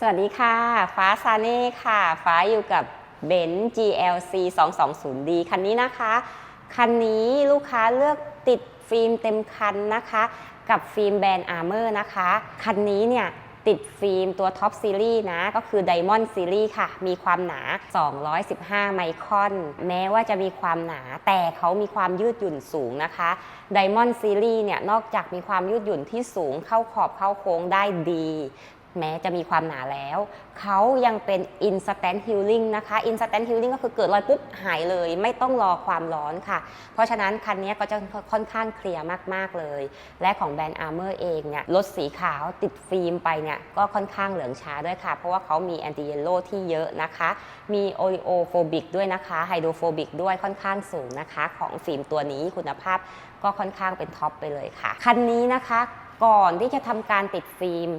สวัสดีค่ะ ฟ้าซาเน่ค่ะ ฟ้าอยู่กับเบนซ์ GLC 220D คันนี้นะคะ คันนี้ลูกค้าเลือกติดฟิล์มเต็มคันนะคะ กับฟิล์มแบรนด์ Armor นะคะ คันนี้เนี่ยติดฟิล์มตัวท็อปซีรีส์นะ ก็คือ Diamond Series ค่ะ มีความหนา 215 ไมครอน แม้ว่าจะมีความหนาแต่เขามีความยืดหยุ่นสูงนะคะ Diamond Series เนี่ย นอกจากมีความยืดหยุ่นที่สูงเข้าขอบเข้าโค้งได้ดี แม้จะมีความหนาแล้ว เขายังเป็น instant healing นะคะ instant healing ก็คือเกิดรอยปุ๊บหายเลย ไม่ต้องรอความร้อนค่ะ เพราะฉะนั้นคันนี้ก็จะค่อนข้างเคลียร์มาก ๆ เลย และของแบรนด์ Armor เองเนี่ยรถสีขาวติดฟิล์มไปเนี่ยก็ค่อนข้างเหลืองช้าด้วยค่ะ เพราะว่าเขามี anti yellow ที่เยอะนะคะ มี oleophobic ด้วยนะคะ hydrophobic ด้วยค่อนข้างสูงนะคะ ของฟิล์มตัวนี้คุณภาพก็ค่อนข้างเป็นท็อปไปเลยค่ะ คันนี้นะคะ ก่อนที่จะทำการติดฟิล์ม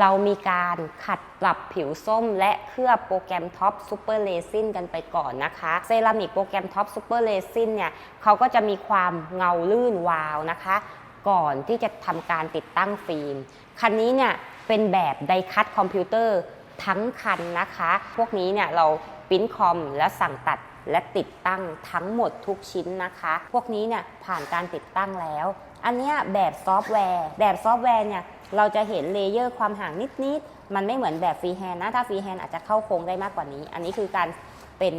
เรามีการขัดปรับผิวส้ม และเคลือบโปรแกรมท็อปซูเปอร์เลซินกันไปก่อนนะคะ เซรามิกโปรแกรมท็อปซูเปอร์เลซินเนี่ยเขาก็จะมีความเงาลื่นวาวนะคะ ก่อนที่จะทำการติดตั้งฟิล์ม คันนี้เนี่ยเป็นแบบไดคัตคอมพิวเตอร์ทั้งคันนะคะ พวกนี้เนี่ยเราปิ้นคอมและสั่งตัด และติดตั้งทั้งหมดทุกชิ้นนะคะ พวกนี้เนี่ยผ่านการติดตั้งแล้ว อันนี้แบบซอฟต์แวร์ แบบซอฟต์แวร์เนี่ยเราจะเห็นเลเยอร์ความห่างนิดๆ มันไม่เหมือนแบบฟรีแฮนด์นะ ถ้าฟรีแฮนด์อาจจะเข้าโค้งได้มากกว่านี้ อันนี้คือการเป็น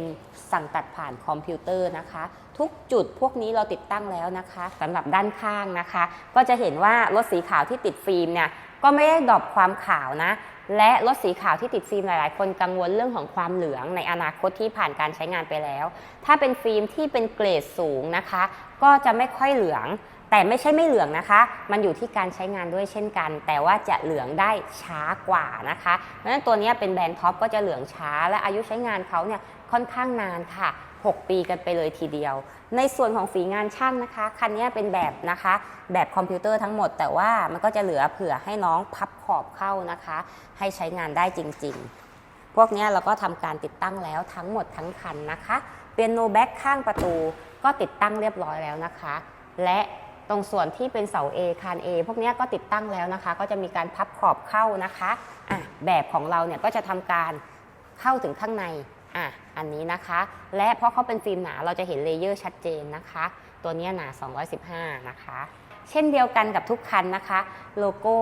สั่งตัดผ่านคอมพิวเตอร์นะคะ ทุกจุดพวกนี้เราติดตั้งแล้วนะคะสำหรับด้านข้างนะคะ ก็จะเห็นว่ารถสีขาวที่ติดฟิล์มเนี่ย ก็ไม่ได้ดรอปความขาวนะ และรถสีขาวที่ติดฟิล์มหลาย ๆ คนกังวลเรื่องของความเหลืองในอนาคตที่ผ่านการใช้งานไปแล้ว ถ้าเป็นฟิล์มที่เป็นเกรดสูงนะคะ ก็จะไม่ค่อยเหลือง แต่ไม่ใช่ไม่เหลืองนะคะ มันอยู่ที่การใช้งานด้วยเช่นกัน แต่ว่าจะเหลืองได้ช้ากว่านะคะเพราะฉะนั้นตัวนี้เป็นแบรนด์ท็อปก็จะเหลืองช้า และอายุใช้งานเขาเนี่ยค่อนข้างนานค่ะ 6 ปีกันไปเลยทีเดียว ในส่วนของฝีงานช่างนะคะ คันนี้เป็นแบบนะคะ แบบคอมพิวเตอร์ทั้งหมด แต่ว่ามันก็จะเหลือเผื่อให้น้องพับขอบเข้านะคะ ให้ใช้งานได้จริง ๆ พวกนี้เราก็ทำการติดตั้งแล้วทั้งหมดทั้งคันนะคะ เปียโนแบ็กข้างประตูก็ติดตั้งเรียบร้อยแล้วนะคะ และ ตรงส่วนที่เป็นเสา A คาน A พวกนี้ก็ติดตั้งแล้วนะคะ ก็จะมีการพับขอบเข้านะคะอะแบบของเราเนี่ยก็จะทำการเข้าถึงข้างในอะอันนี้นะคะ และเพราะเขาเป็นฟิล์มหนาเราจะเห็นเลเยอร์ชัดเจนนะคะ ตัวนี้หนา 215 นะคะ เช่นเดียวกันกับทุกคันนะคะ โลโก้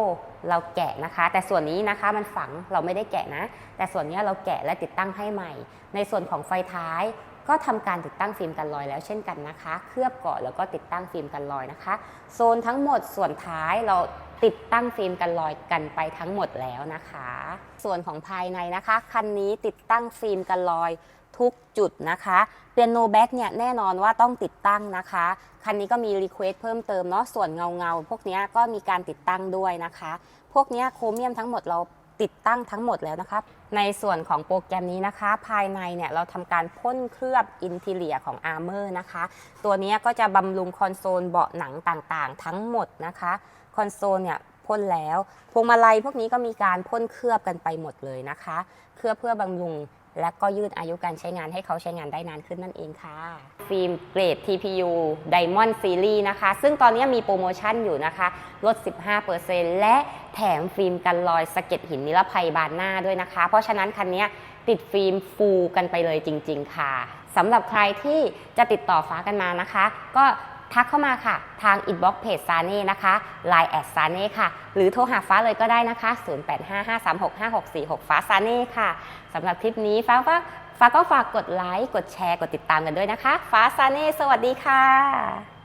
เราแกะนะคะ แต่ส่วนนี้นะคะมันฝังเราไม่ได้แกะนะ แต่ส่วนนี้เราแกะและติดตั้งให้ใหม่ ในส่วนของไฟท้าย ก็ทำการติดตั้งฟิล์มกันรอยแล้วเช่นกันนะคะ เคลือบก่อนแล้วก็ติดตั้งฟิล์มกันรอยนะคะ โซนทั้งหมดส่วนท้ายเราติดตั้งฟิล์มกันรอยกันไปทั้งหมดแล้วนะคะ ส่วนของภายในนะคะคันนี้ติดตั้งฟิล์มกันรอยทุกจุดนะคะเปียโนแบ็กเนี่ยแน่นอนว่าต้องติดตั้งนะคะ คันนี้ก็มีรีเควสเพิ่มเติมเนาะส่วนเงาเงาพวกนี้ก็มีการติดตั้งด้วยนะคะ พวกนี้โครเมียมทั้งหมดเรา ติดตั้งทั้งหมดแล้วนะคะในส่วนของโปรแกรมนี้นะคะ ภายในเนี่ยเราทำการพ่นเคลือบอินทีเลียของ Armor นะคะ ตัวนี้ก็จะบำรุงคอนโซลเบาะหนังต่างๆ ทั้งหมดนะคะ คอนโซลเนี่ยพ่นแล้ว พวงมาลัยพวกนี้ก็มีการพ่นเคลือบกันไปหมดเลยนะคะ เคลือบเพื่อบำรุง และก็ยืดอายุการใช้งานให้เขาใช้งานได้นานขึ้นนั่นเองค่ะ ฟิล์มเกรด TPU Diamond Series นะคะ ซึ่งตอนนี้มีโปรโมชั่นอยู่นะคะ ลด 15%และแถมฟิล์มกันรอยสะเก็ดหินนิรภัยบานหน้าด้วยนะคะ เพราะฉะนั้นคันนี้ติดฟิล์มฟูกันไปเลยจริง ๆ ค่ะสำหรับใครที่จะติดต่อฟ้ากันมานะคะ ก็ ทักเข้ามาค่ะ ทางอินบ็อกเพจซาเน่นะคะ Line แอดซาเน่ค่ะ หรือโทรหาฟ้าเลยก็ได้นะคะ 0855365646 ฟ้าซาเน่ค่ะสำหรับคลิปนี้ฟ้าก็ฟ้าก็ฝากกดไลค์กดแชร์กดติดตามกันด้วยนะคะ ฟ้าซาเน่สวัสดีค่ะ